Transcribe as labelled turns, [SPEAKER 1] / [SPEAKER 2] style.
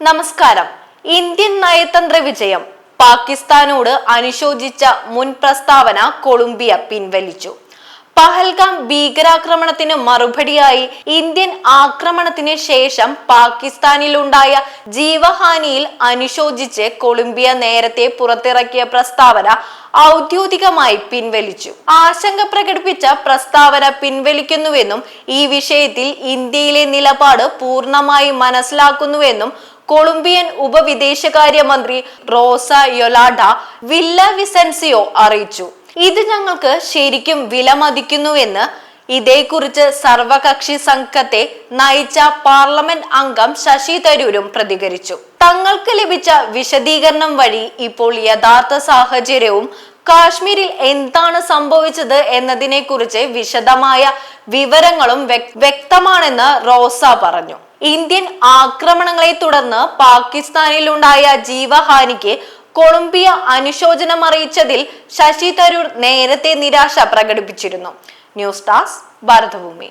[SPEAKER 1] നമസ്കാരം. ഇന്ത്യൻ നയതന്ത്ര വിജയം. പാകിസ്ഥാനോട് അനുശോചിച്ച മുൻ പ്രസ്താവന കൊളംബിയ പിൻവലിച്ചു. പഹൽഗാം ഭീകരാക്രമണത്തിന് മറുപടിയായി ഇന്ത്യൻ ആക്രമണത്തിന് ശേഷം പാകിസ്ഥാനിലുണ്ടായ ജീവഹാനിയിൽ അനുശോചിച്ച് കൊളംബിയ നേരത്തെ പുറത്തിറക്കിയ പ്രസ്താവന ഔദ്യോഗികമായി പിൻവലിച്ചു. ആശങ്ക പ്രകടിപ്പിച്ച പ്രസ്താവന പിൻവലിക്കുന്നുവെന്നും ഈ വിഷയത്തിൽ ഇന്ത്യയിലെ നിലപാട് പൂർണമായി മനസ്സിലാക്കുന്നുവെന്നും കൊളംബിയൻ ഉപവിദേശകാര്യമന്ത്രി റോസ യൊലാഡ വില്ല വിസെൻസിയോ അറിയിച്ചു. ഇത് ഞങ്ങൾക്ക് ശരിക്കും വിലമതിക്കുന്നുവെന്ന് ഇതേക്കുറിച്ച് സർവകക്ഷി സംഘത്തെ നയിച്ച പാർലമെന്റ് അംഗം ശശി തരൂരും പ്രതികരിച്ചു. തങ്ങൾക്ക് ലഭിച്ച വിശദീകരണം വഴി ഇപ്പോൾ യഥാർത്ഥ സാഹചര്യവും കാശ്മീരിൽ എന്താണ് സംഭവിച്ചത് എന്നതിനെ കുറിച്ച് വിശദമായ വിവരങ്ങളും വ്യക്തമാണെന്ന് റോസ പറഞ്ഞു. ഇന്ത്യൻ ആക്രമണങ്ങളെ തുടർന്ന് പാകിസ്ഥാനിലുണ്ടായ ജീവഹാനിക്ക് കൊളംബിയ അനുശോചനം അറിയിച്ചതിൽ ശശി തരൂർ നേരത്തെ നിരാശ പ്രകടിപ്പിച്ചിരുന്നു. News desk Bharatabhumi.